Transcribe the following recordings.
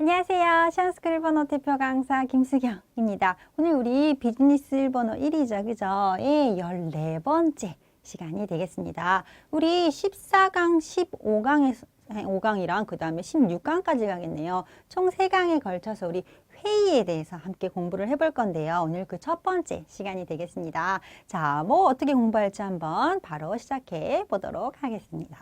안녕하세요. 시안스크 일본어 대표 강사 김수경입니다. 오늘 우리 비즈니스 일본어 1위죠. 그죠? 예, 14번째 시간이 되겠습니다. 우리 14강, 15강에서 5강이랑 그 다음에 16강까지 가겠네요. 총 3강에 걸쳐서 우리 회의에 대해서 함께 공부를 해볼 건데요. 오늘 그 첫 번째 시간이 되겠습니다. 자, 뭐 어떻게 공부할지 한번 바로 시작해 보도록 하겠습니다.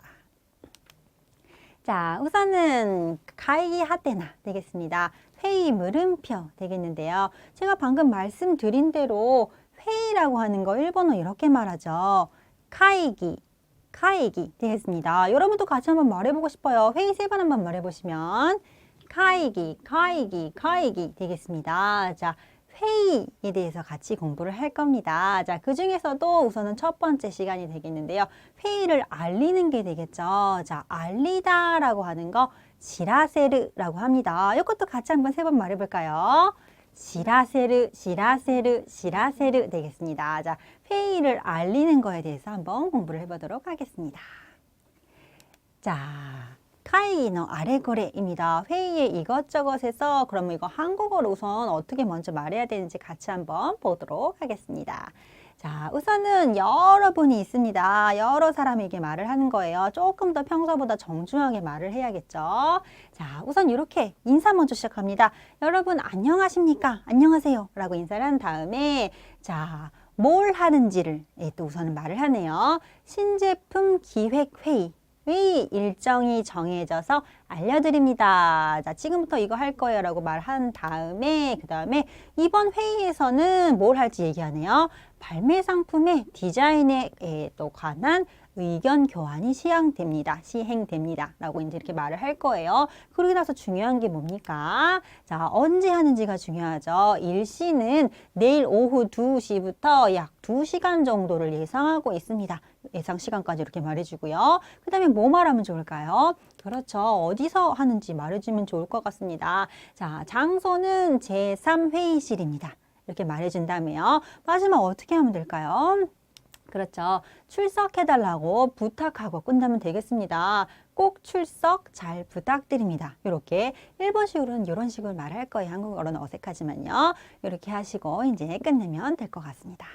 자, 우선은 가이기 하테나 되겠습니다. 회의 물음표 되겠는데요. 제가 방금 말씀드린 대로 회의라고 하는 거 일본어 이렇게 말하죠. 카이기, 카이기 되겠습니다. 여러분도 같이 한번 말해보고 싶어요. 회의 세 번 한번 말해보시면 카이기, 카이기, 카이기 되겠습니다. 자, 회의에 대해서 같이 공부를 할 겁니다. 자, 그 중에서도 우선은 첫 번째 시간이 되겠는데요. 회의를 알리는 게 되겠죠. 자, 알리다라고 하는 거 지라세르라고 합니다. 이것도 같이 한번 세 번 말해볼까요? 지라세르, 지라세르, 지라세르 되겠습니다. 자, 회의를 알리는 거에 대해서 한번 공부를 해보도록 하겠습니다. 자, 카이노 아래거래입니다. 회의의 이것저것에서 그러면 이거 한국어로 우선 어떻게 먼저 말해야 되는지 같이 한번 보도록 하겠습니다. 자, 우선은 여러분이 있습니다. 여러 사람에게 말을 하는 거예요. 조금 더 평소보다 정중하게 말을 해야겠죠. 자, 우선 이렇게 인사 먼저 시작합니다. 여러분 안녕하십니까? 안녕하세요. 라고 인사를 한 다음에 자, 뭘 하는지를 예, 또 우선은 말을 하네요. 신제품 기획 회의. 회의 일정이 정해져서 알려드립니다. 자, 지금부터 이거 할 거예요 라고 말한 다음에 그 다음에 이번 회의에서는 뭘 할지 얘기하네요. 발매 상품의 디자인에 또 관한 의견 교환이 시행됩니다. 시행됩니다. 라고 이제 이렇게 말을 할 거예요. 그러고 나서 중요한 게 뭡니까? 자, 언제 하는지가 중요하죠. 일시는 내일 오후 2시부터 약 2시간 정도를 예상하고 있습니다. 예상 시간까지 이렇게 말해주고요. 그 다음에 뭐 말하면 좋을까요? 그렇죠. 어디서 하는지 말해주면 좋을 것 같습니다. 자, 장소는 제3회의실입니다. 이렇게 말해준다며요. 마지막 어떻게 하면 될까요? 그렇죠. 출석해달라고 부탁하고 끝나면 되겠습니다. 꼭 출석 잘 부탁드립니다. 이렇게 일본식으로는 이런 식으로 말할 거예요. 한국어로는 어색하지만요. 이렇게 하시고 이제 끝내면 될 것 같습니다.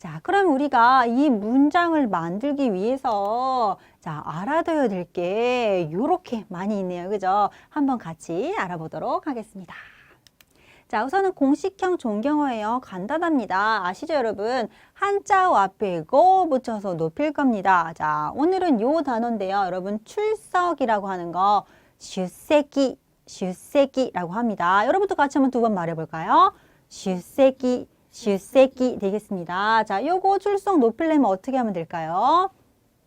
자, 그럼 우리가 이 문장을 만들기 위해서 자, 알아둬야 될 게 이렇게 많이 있네요. 그죠? 한번 같이 알아보도록 하겠습니다. 자, 우선은 공식형 존경어예요. 간단합니다. 아시죠, 여러분? 한자 앞에 고 붙여서 높일 겁니다. 자, 오늘은 요 단어인데요. 여러분, 출석이라고 하는 거 슈세기, 슈세기라고 합니다. 여러분도 같이 한번 두 번 말해볼까요? 슈세기, 슈세기 되겠습니다. 자, 요거 출석 높이려면 어떻게 하면 될까요?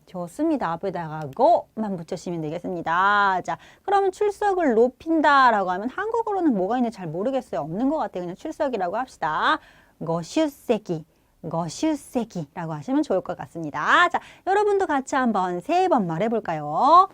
좋습니다. 앞에다가 고만 붙여주시면 되겠습니다. 자, 그러면 출석을 높인다라고 하면 한국어로는 뭐가 있는지 잘 모르겠어요. 없는 것 같아요. 그냥 출석이라고 합시다. 거슈세기, 거슈세기라고 하시면 좋을 것 같습니다. 자, 여러분도 같이 한번 세 번 말해볼까요?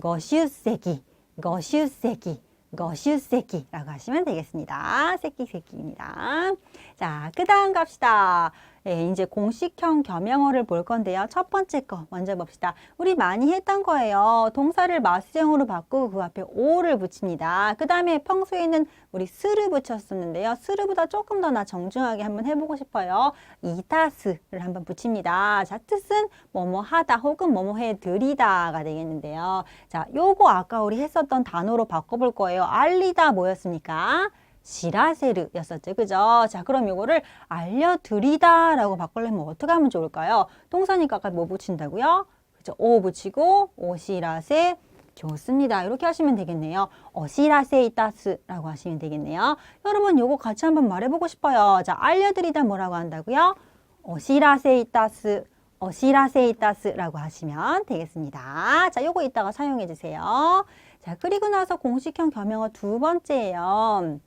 거슈세기, 거슈세기. 거슈세기라고 하시면 되겠습니다. 새끼새끼입니다. 자, 그 다음 갑시다. 예, 이제 공식형 겸용어를 볼 건데요. 첫 번째 거 먼저 봅시다. 우리 많이 했던 거예요. 동사를 마스형으로 바꾸고 그 앞에 오를 붙입니다. 그 다음에 평소에는 우리 스를 붙였었는데요. 스르보다 조금 더 나 정중하게 한번 해보고 싶어요. 이타스를 한번 붙입니다. 자, 뜻은 뭐뭐 하다 혹은 뭐뭐 해드리다가 되겠는데요. 자, 요거 아까 우리 했었던 단어로 바꿔볼 거예요. 알리다 뭐였습니까? 지라세르였었죠. 그죠? 자, 그럼 요거를 알려드리다 라고 바꾸려면 어떻게 하면 좋을까요? 동사니까 아까 뭐 붙인다고요? 그죠? 오 붙이고 오시라세 좋습니다. 이렇게 하시면 되겠네요. 어시라세 이따스라고 하시면 되겠네요. 여러분 요거 같이 한번 말해보고 싶어요. 자, 알려드리다 뭐라고 한다고요? 어시라세 이따스 어시라세 이따스라고 하시면 되겠습니다. 자, 요거 이따가 사용해 주세요. 자, 그리고 나서 공식형 겸용어 두 번째예요.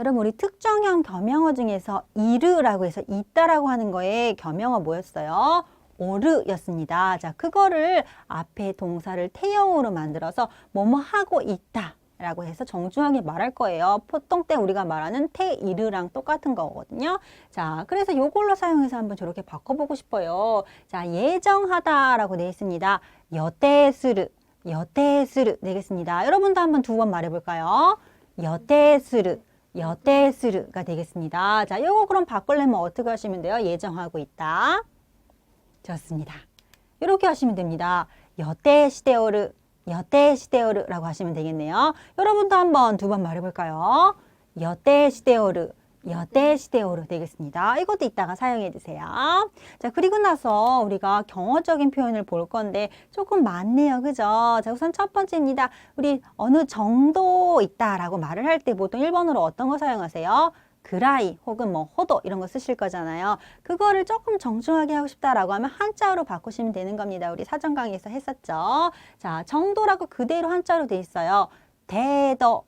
여러분 우리 특정형 겸용어 중에서 이르라고 해서 있다라고 하는 거에 겸용어 뭐였어요? 오르였습니다. 자, 그거를 앞에 동사를 태형으로 만들어서 뭐뭐 하고 있다. 라고 해서 정중하게 말할 거예요. 보통 때 우리가 말하는 테이르랑 똑같은 거거든요. 자, 그래서 요걸로 사용해서 한번 저렇게 바꿔보고 싶어요. 자, 예정하다 라고 되어 있습니다. 여테스르, 여테스르 되겠습니다. 여러분도 한번 두 번 말해볼까요? 여대스르, 여대스르가 되겠습니다. 자, 요거 그럼 바꾸려면 어떻게 하시면 돼요? 예정하고 있다. 좋습니다. 이렇게 하시면 됩니다. 여대시대오르, 여대시대오르라고 하시면 되겠네요. 여러분도 한번 두 번 말해볼까요? 여대시대오르, 여대 시대오르 되겠습니다. 이것도 이따가 사용해 주세요. 자, 그리고 나서 우리가 경어적인 표현을 볼 건데 조금 많네요. 그죠? 자, 우선 첫 번째입니다. 우리 어느 정도 있다라고 말을 할 때 보통 일본어로 어떤 거 사용하세요? 그라이 혹은 뭐 호도 이런 거 쓰실 거잖아요. 그거를 조금 정중하게 하고 싶다라고 하면 한자어로 바꾸시면 되는 겁니다. 우리 사전 강의에서 했었죠. 자, 정도라고 그대로 한자로 돼 있어요. 대더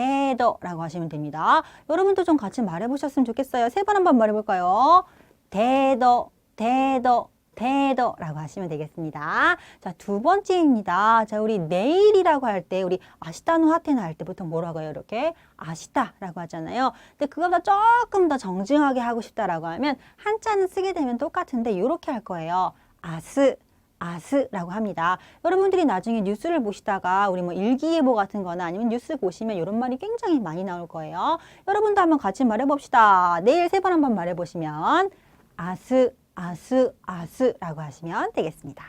대더라고 하시면 됩니다. 여러분도 좀 같이 말해보셨으면 좋겠어요. 세 번 한번 말해볼까요? 대더, 대더, 대더라고 하시면 되겠습니다. 자, 두 번째입니다. 자, 우리 내일이라고 할 때, 우리 아시다노 하테나 할 때 보통 뭐라고 해요? 이렇게 아시다라고 하잖아요. 근데 그거보다 조금 더 정중하게 하고 싶다라고 하면 한자는 쓰게 되면 똑같은데 이렇게 할 거예요. 아스, 아스라고 합니다. 여러분들이 나중에 뉴스를 보시다가 우리 뭐 일기예보 같은 거나 아니면 뉴스 보시면 이런 말이 굉장히 많이 나올 거예요. 여러분도 한번 같이 말해 봅시다. 내일 세 번 한번 말해 보시면 아스, 아스, 아스라고 하시면 되겠습니다.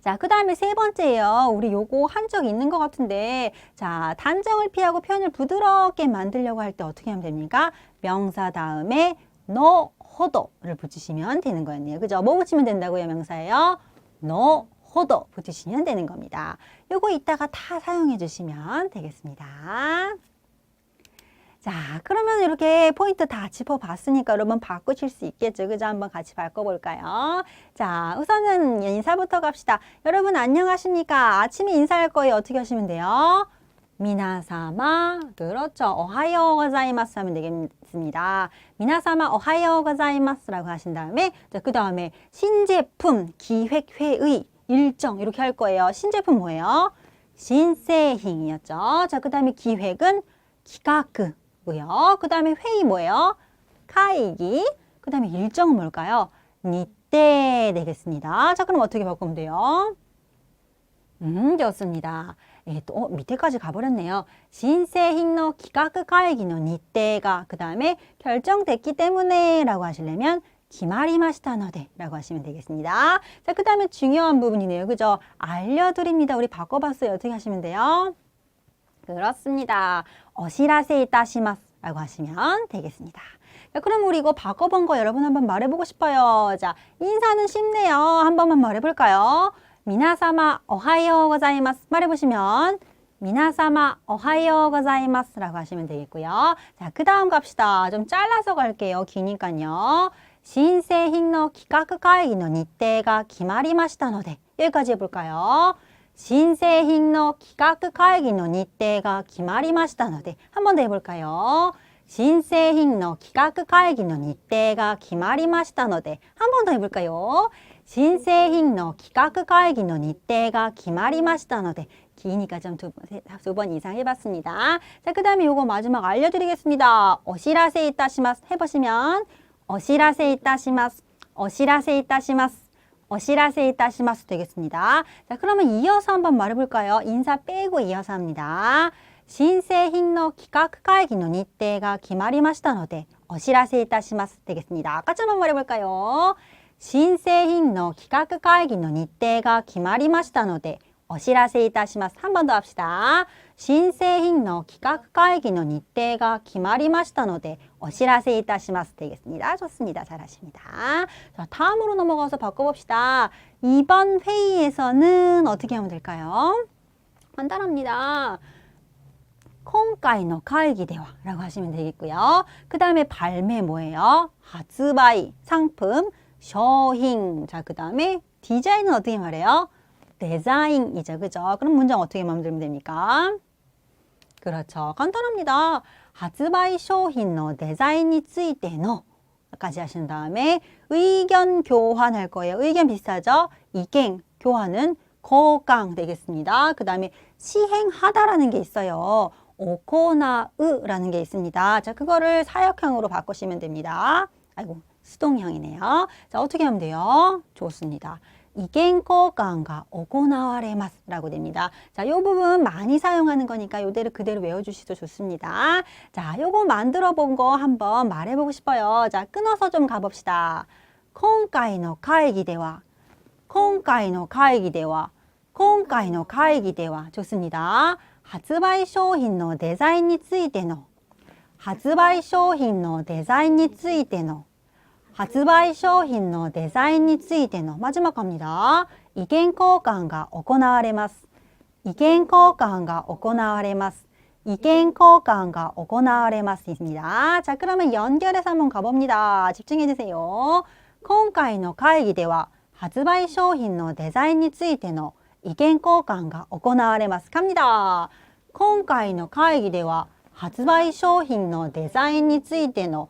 자, 그 다음에 세 번째예요. 우리 요거 한 적 있는 것 같은데, 자, 단정을 피하고 표현을 부드럽게 만들려고 할 때 어떻게 하면 됩니까? 명사 다음에 너, 호도를 붙이시면 되는 거였네요. 그죠? 뭐 붙이면 된다고요, 명사예요? 너, 호도 붙이시면 되는 겁니다. 요거 이따가 다 사용해 주시면 되겠습니다. 자, 그러면 이렇게 포인트 다 짚어봤으니까 여러분 바꾸실 수 있겠죠? 그죠? 한번 같이 바꿔볼까요? 자, 우선은 인사부터 갑시다. 여러분 안녕하십니까? 아침에 인사할 거예요. 어떻게 하시면 돼요? 미나사마, 그렇죠. 오하요 고자이마스 하면 되겠습니다. 미나사마 오하요 고자이마스라고 하신 다음에, 자, 그 다음에 신제품, 기획회의, 일정 이렇게 할 거예요. 신제품 뭐예요? 신세행이었죠. 자, 그 다음에 기획은 기가크고요. 그 다음에 회의 뭐예요? 카이기. 그 다음에 일정은 뭘까요? 니때 되겠습니다. 자, 그럼 어떻게 바꾸면 돼요? 음, 좋습니다. 예, 또 어, 밑에까지 가버렸네요. 신세행노 기가크 가이기노 니때가 그 다음에 결정됐기 때문에 라고 하시려면 기마리마시타노데 라고 하시면 되겠습니다. 자, 그 다음에 중요한 부분이네요. 그죠? 알려드립니다. 우리 바꿔봤어요. 어떻게 하시면 돼요? 그렇습니다. 어시라세 이따시마스 라고 하시면 되겠습니다. 자, 그럼 우리 이거 바꿔본 거 여러분 한번 말해보고 싶어요. 자, 인사는 쉽네요. 한 번만 말해볼까요? 미나사마 오하요 고자이마스 말해보시면 미나사마 오하요 고자이마스 라고 하시면 되겠고요. 자, 그 다음 갑시다. 좀 잘라서 갈게요. 기니까요. 신세행노 기가크会議の 日程が決まりましたので 여기까지 해볼까요? 신세행노 기가크会議の日程が決まりましたので한 번 더 해볼까요? 신세행노 기가크会議の日程が決まりましたので한 번 더 해볼까요? 신세행노 기가크会議の日程が決まりましたので 기니까 좀 두 번 이상 해봤습니다. 자, 그 다음에 요거 마지막 알려드리겠습니다. 어시라세 이따시마스 해보시면 어시라세 이따시마스, 어시라세 이따시마스, 어시라세 이따시마스 되겠습니다. 자, 그러면 이어서 한번 말해볼까요? 인사 빼고 이어서 합니다. 신세행노 기가크会議の 日程が決まりましたのでお知らせいたします 되겠습니다. 같이 한번 말해볼까요? 신세행노 기가크会議の 日程が決まりましたのでお知らせいたします. 한 번 더 합시다. 신세행노 기각会議の日程が決まりましたのでお知らせいたします 되겠습니다. 좋습니다. 잘하십니다. 자, 다음으로 넘어가서 바꿔봅시다. 이번 회의에서는 어떻게 하면 될까요? 간단합니다. 今回の会議では라고 하시면 되겠고요. 그 다음에 발매 뭐예요? 発売 상품, 셔힝. 자, 그 다음에 디자인은 어떻게 말해요? 디자인이죠. 그죠? 그럼 문장 어떻게 만들면 됩니까? 그렇죠. 간단합니다. 하즈바이 쇼힌의 디자인이 쓰이때노 까지 하신 다음에 의견 교환할 거예요. 의견 비슷하죠? 이겐 교환은 거강 되겠습니다. 그 다음에 시행하다라는 게 있어요. 오코나으라는 게 있습니다. 자, 그거를 사역형으로 바꾸시면 됩니다. 아이고, 수동형이네요. 자, 어떻게 하면 돼요? 좋습니다. 이견交換が行われます라고 됩니다. 자, 요 부분 많이 사용하는 거니까 요대로 그대로 외워주셔도 좋습니다. 자, 요거 만들어 본 거 한번 말해보고 싶어요. 자, 끊어서 좀 가봅시다. 今回の会議では今回の会議では今回の会議では 좋습니다. 発売商品のデザインについての発売商品のデザインについての 発売商品のデザインについての 마지막 갑니다.意見交換が行われます。意見交換が行われます。意見交換が行われます입니다. 자, 그러면 연결해서 한번 가봅니다. 집중해 주세요. 今回の会議では発売商品のデザインについての意見交換が行われます。갑니다. 今回の会議では発売商品のデザインについての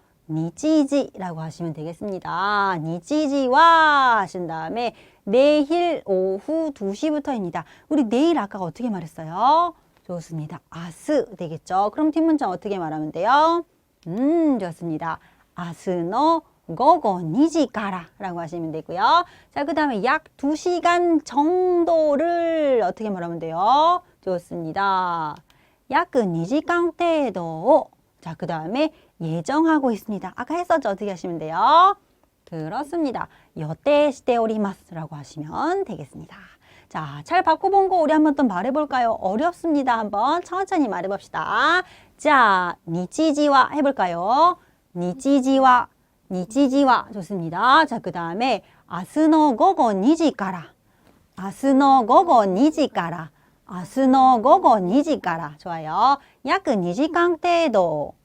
니지지라고 하시면 되겠습니다. 니지지와 하신 다음에 내일 오후 2시부터입니다. 우리 내일 아까 어떻게 말했어요? 좋습니다. 아스 되겠죠. 그럼 뒷문장 어떻게 말하면 돼요? 음, 좋습니다. 아스노 고고 니지가라 라고 하시면 되고요. 자, 그 다음에 약 2시간 정도를 어떻게 말하면 돼요? 좋습니다. 약 2시간 정도. 자, 그 다음에 예정하고 있습니다. 아까 했었죠? 어떻게 하시면 돼요? 그렇습니다. 여대시대 오리마스라고 하시면 되겠습니다. 자, 잘 바꿔본 거 우리 한번 또 말해볼까요? 어렵습니다. 한번 천천히 말해봅시다. 자, 니치지와 해볼까요? 니치지와, 니치지와 좋습니다. 자, 그 다음에 아스노 고고 니지까라 아스노 고고 니지까라 아스노 고고 니지까라 좋아요. 약 2시간 程度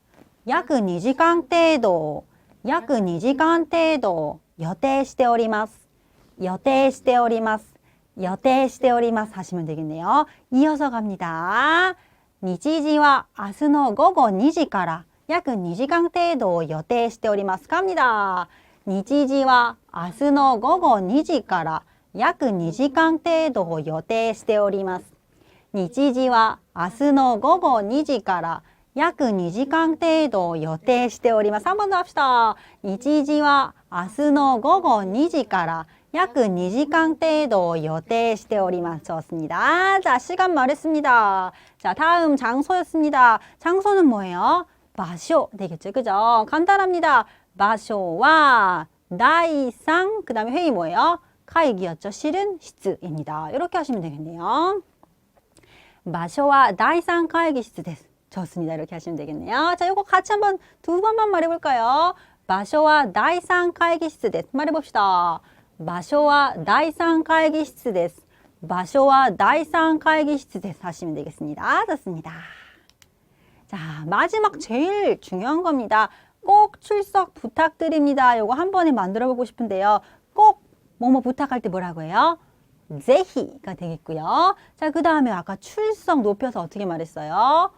약 2시간 정도 약 2시간 정도 予定しております予定しております予定しております 하시면 되겠네요. 이어서 갑니다. 니지지와 明日の午後2時から約2時間程度を予定しております 갑니다. 니지지와 明日の午後2時から約2時間程度を予定しております。日時は明日の午後2時から 約2時間程度を予定しております。한번더합시다。日時は明日の午後2時から約2時間程度を予定しております. 좋습니다. 자, 시간 말했습니다. 자, 다음 장소였습니다. 장소는 뭐예요? 마쇼 되겠죠. 그죠? 간단합니다. 마쇼와 나이상 그 다음에 회의 뭐예요? 카이기였죠. 실은 시즈입니다. 이렇게 하시면 되겠네요. 마쇼와 나이상 카이기 시즈 데스. 좋습니다. 이렇게 하시면 되겠네요. 자, 이거 같이 한번 두 번만 말해볼까요? 마쇼와 나이상 카이기 시즈 데스. 말해봅시다. 마쇼와 나이상 카이기 시즈 데스. 마쇼와 나이상 카이기 시즈 데스 하시면 되겠습니다. 좋습니다. 자, 마지막 제일 중요한 겁니다. 꼭 출석 부탁드립니다. 요거 한 번에 만들어 보고 싶은데요. 꼭 뭐뭐 부탁할 때 뭐라고 해요? 제히가 되겠고요. 자, 그 다음에 아까 출석 높여서 어떻게 말했어요?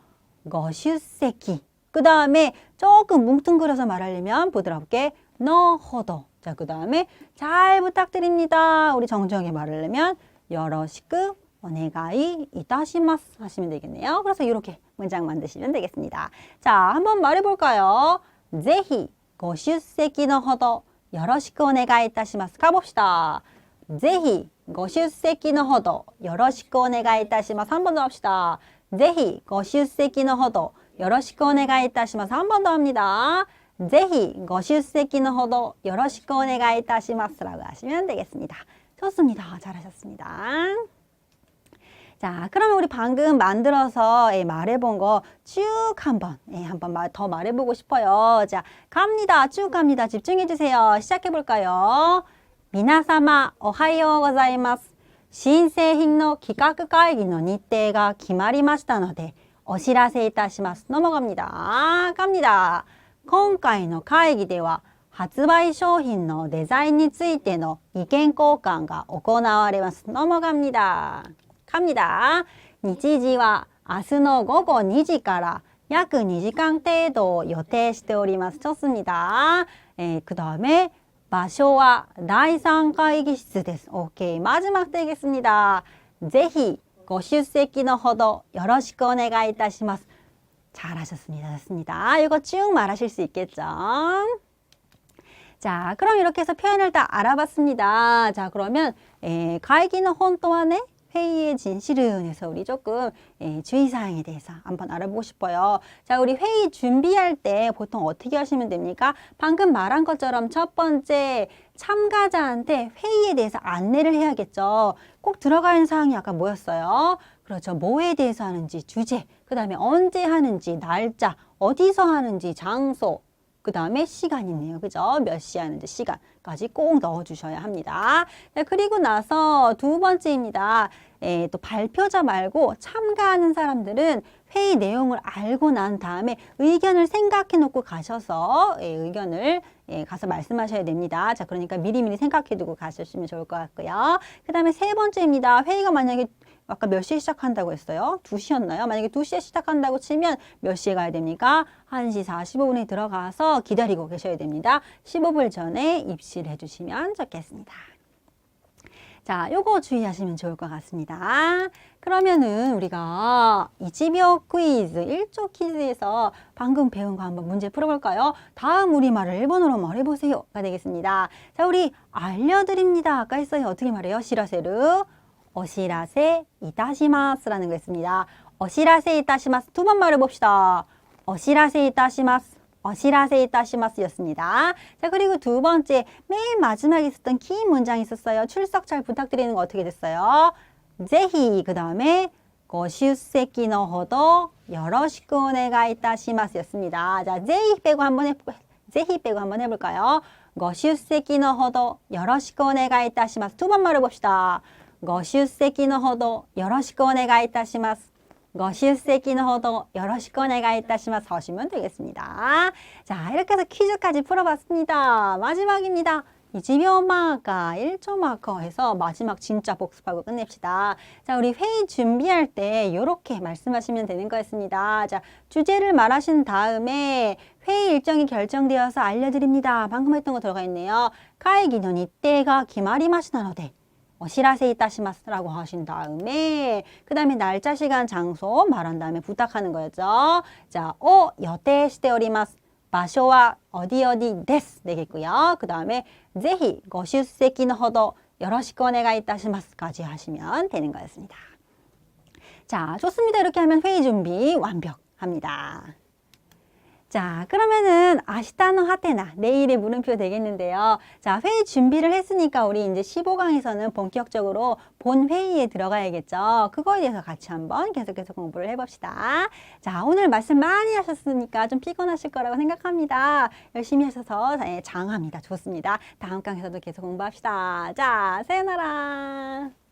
거슈세키. 그 다음에 조금 뭉뚱그려서 말하려면 부드럽게 너허더. 자, 그 다음에 잘 부탁드립니다. 우리 정정하게 말하려면 여러시크 오네가이 이타시마스 하시면 되겠네요. 그래서 이렇게 문장 만드시면 되겠습니다. 자, 한번 말해볼까요? 제히 고슈세키 너허더 여러시크 오네가이 이타시마스 가봅시다. 제히 고슈세키 너허더 여러시크 오네가이 이타시마스 한 번 더 합시다. 제히 고슈세키 너허더 여러시크 오네가이 이타시마스 한번 더 합니다. 제히 고슈세키 너허더 여러시크 오네가이 이타시마스라고 하시면 되겠습니다. 좋습니다. 잘하셨습니다. 자, 그러면 우리 방금 만들어서 예, 말해본 거 쭉 한번, 예, 한번 마- 더 말해보고 싶어요. 자, 갑니다. 쭉 갑니다. 집중해주세요. 시작해볼까요? 미나사마, 오하이오 고자이마스. 新製品の企画会議の日程が決まりましたので、お知らせいたします。 넘어갑니다. 갑니다. 今回の会議では、発売商品のデザインについての意見交換が行われます。 넘어갑니다. 갑니다. 日時は明日の午後2時から約2時間程度予定しております. 좋습니다. 예, 그 다음에 場所は 第3会議室です. 오케이. 마지막 되겠습니다. ぜひご出席のほどよろしくお願いいたします. 잘하셨습니다. 좋습니다. 이거 쭉 말하실 수 있겠죠? 자, 그럼 이렇게 해서 표현을 다 알아봤습니다. 자, 그러면 에, 가이기는 혼 동안에 회의의 진실은 해서 우리 조금 에, 주의사항에 대해서 한번 알아보고 싶어요. 자, 우리 회의 준비할 때 보통 어떻게 하시면 됩니까? 방금 말한 것처럼 첫 번째 참가자한테 회의에 대해서 안내를 해야겠죠. 꼭 들어가 있는 사항이 아까 뭐였어요? 그렇죠. 뭐에 대해서 하는지, 주제, 그 다음에 언제 하는지, 날짜, 어디서 하는지, 장소, 그 다음에 시간 있네요. 그죠? 몇 시 하는지 시간까지 꼭 넣어주셔야 합니다. 자, 그리고 나서 두 번째입니다. 에, 또 발표자 말고 참가하는 사람들은 회의 내용을 알고 난 다음에 의견을 생각해 놓고 가셔서 예, 의견을 예, 가서 말씀하셔야 됩니다. 자, 그러니까 미리미리 생각해 두고 가셨으면 좋을 것 같고요. 그 다음에 세 번째입니다. 회의가 만약에 아까 몇 시에 시작한다고 했어요? 2시였나요? 만약에 2시에 시작한다고 치면 몇 시에 가야 됩니까? 1시 45분에 들어가서 기다리고 계셔야 됩니다. 15분 전에 입실해 주시면 좋겠습니다. 자, 요거 주의하시면 좋을 것 같습니다. 그러면은 우리가 이지bio 퀴즈, 1조 퀴즈에서 방금 배운 거 한번 문제 풀어볼까요? 다음 우리말을 일본어로 말해보세요가 되겠습니다. 자, 우리 알려드립니다. 아까 했어요. 어떻게 말해요? 시라세르. 어시라세 이타시마스라는 거 있습니다. 어시라세 이타시마스 두 번 말해봅시다. 어시라세 이타시마스 어시라세 이타시마스 였습니다. 자 그리고 두 번째 맨 마지막에 있었던 키 문장이 있었어요. 출석 잘 부탁드리는 거 어떻게 됐어요? 제히 그 다음에 고시우세키 노 호도 여러시쿠 오네가 이타시마스 였습니다. 자 제히 빼고 한번 해 제히 빼고 한번 해볼까요? 고시우세키 노 호도 여러시쿠 오네가 이타시마스 두 번 말해봅시다. ご出席のほどよろしくお願いいたします。ご出席のほどよろしくお願いいたします. 하시면 되겠습니다. 자, 이렇게 해서 퀴즈까지 풀어봤습니다. 마지막입니다. 2秒마가 1초 마커 해서 마지막 진짜 복습하고 끝냅시다. 자, 우리 회의 준비할 때 이렇게 말씀하시면 되는 거였습니다. 자, 주제를 말하신 다음에 회의 일정이 결정되어서 알려드립니다. 방금 했던 거 들어가 있네요. 会議の日程が決まりましたので 어 시라세 이따시마스라고 하신 다음에 그 다음에 날짜, 시간, 장소 말한 다음에 부탁하는 거였죠. 자, 오 여태 시대 오리마스 마쇼와 어디 어디 데스 되겠고요. 그 다음에 제히 고슈세키노 호도 여러시ku 오네가 이따시마스까지 하시면 되는 거였습니다. 자, 좋습니다. 이렇게 하면 회의 준비 완벽합니다. 자, 그러면은 아시타노 하테나 내일의 물음표 되겠는데요. 자, 회의 준비를 했으니까 우리 이제 15강에서는 본격적으로 본 회의에 들어가야겠죠. 그거에 대해서 같이 한번 계속해서 공부를 해봅시다. 자, 오늘 말씀 많이 하셨으니까 좀 피곤하실 거라고 생각합니다. 열심히 하셔서 예, 장합니다. 좋습니다. 다음 강에서도 계속 공부합시다. 자, 사요나라.